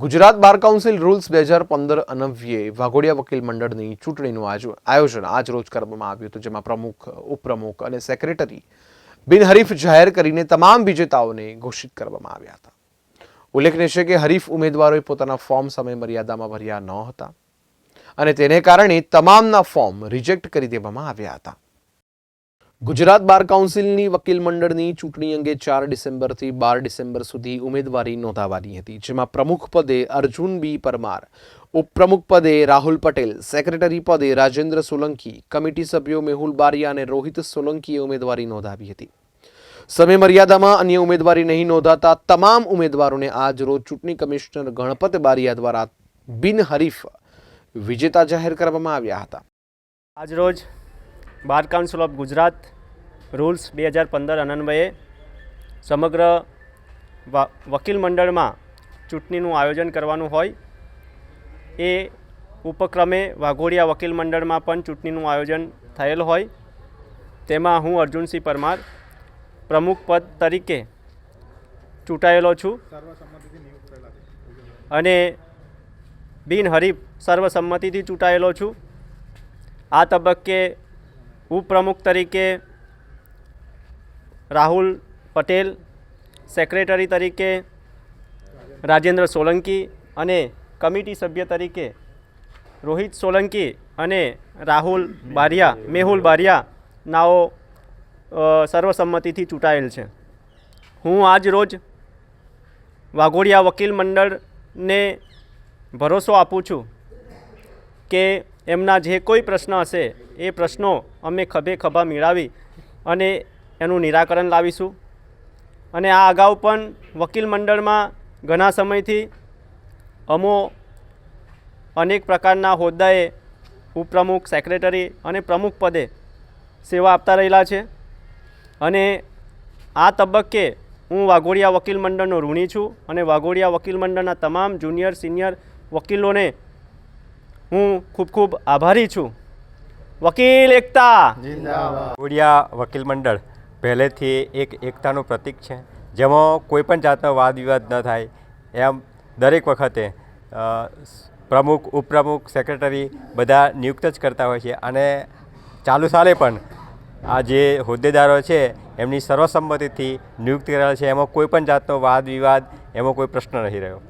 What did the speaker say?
Gujarat bar council rules બે હજાર પંદર અનવ્યે વાઘોડિયા વકીલ મંડળની ચૂંટણીનું આયોજન આજ રોજ કરવામાં આવ્યું હતું, જેમાં પ્રમુખ, ઉપપ્રમુખ અને સેક્રેટરી બિનહરીફ જાહેર કરીને તમામ વિજેતાઓને ઘોષિત કરવામાં આવ્યા હતા. ઉલ્લેખનીય છે કે હરીફ ઉમેદવારોએ પોતાના ફોર્મ સમય મર્યાદામાં ભર્યા ન હતા અને તેને કારણે તમામના ફોર્મ રિજેક્ટ કરી દેવામાં આવ્યા હતા. ગુજરાત બાર કાઉન્સિલની વકીલ મંડળની ચૂંટણી અંગે ચાર ડિસેમ્બરથી બાર ડિસેમ્બર સુધી ઉમેદવારી નોંધાવાની હતી, જેમાં પ્રમુખ પદે અર્જુન બી પરમાર, ઉપપ્રમુખ પદે રાહુલ પટેલ, સેક્રેટરી પદે રાજેન્દ્ર સોલંકી, કમિટી સભ્યો મેહુલ બારિયા અને રોહિત સોલંકીએ ઉમેદવારી નોંધાવી હતી. સમય મર્યાદામાં અન્ય ઉમેદવારી નહીં નોંધાતા તમામ ઉમેદવારોને આજ રોજ ચૂંટણી કમિશનર ગણપત બારિયા દ્વારા બિનહરીફ વિજેતા જાહેર કરવામાં આવ્યા હતા. આજરોજ bar council of Gujarat rules બે હજાર પંદર અનન્વયે સમગ્ર વકીલ મંડળમાં ચૂંટણીનું આયોજન કરવાનું હોય. એ ઉપક્રમે વાઘોડિયા વકીલ મંડળમાં પણ ચૂંટણીનું આયોજન થયેલ હોય. તેમાં હું અર્જુનસિંહ પરમાર પ્રમુખ પદ તરીકે ચૂંટાયેલો છું. અને બિનહરીફ સર્વસંમતિથી ચૂંટાયેલો છું. આ તબક્કે ઉપપ્રમુખ તરીકે રાહુલ પટેલ, સેક્રેટરી તરીકે રાજેન્દ્ર સોલંકી અને કમિટી સભ્ય તરીકે રોહિત સોલંકી અને રાહુલ બારિયા, મેહુલ બારિયા નાઓ સર્વસંમતિથી ચૂંટાયેલ છે. હું આજ રોજ વાઘોડિયા વકીલ મંડળને ભરોસો આપું છું કે એમના જે કોઈ પ્રશ્ન હશે, એ પ્રશ્નો અમે ખભે ખભા મેળવી અને એનું નિરાકરણ લાવીશું. અને આ અગાઉ પણ વકીલ મંડળમાં ઘણા સમયથી અમો અનેક પ્રકારના હોદ્દાએ ઉપપ્રમુખ, સેક્રેટરી અને પ્રમુખ પદે સેવા આપતા રહેલા છે. અને આ તબક્કે હું વાઘોડિયા વકીલ મંડળનો ઋણી છું અને વાઘોડિયા વકીલ મંડળના તમામ જુનિયર, સિનિયર વકીલોને હું ખૂબ ખૂબ આભારી છું. વકીલ એકતા. ઘોડિયા વકીલ મંડળ પહેલેથી એક એકતાનું પ્રતીક છે. જેમાં કોઈ પણ જાતનો વાદ વિવાદ ન થાય. એમ દરેક વખતે પ્રમુખ ઉપપ્રમુખ સેક્રેટરી બધા નિયુક્ત જ કરતા હોય છે. અને ચાલુ સાલે પણ આ જે હોદ્દેદારો છે એમની સર્વસંમતિથી નિયુક્ત કરેલા છે. એમાં કોઈ પણ જાતનો વાદ વિવાદ એમાં કોઈ પ્રશ્ન નથી રહ્યો.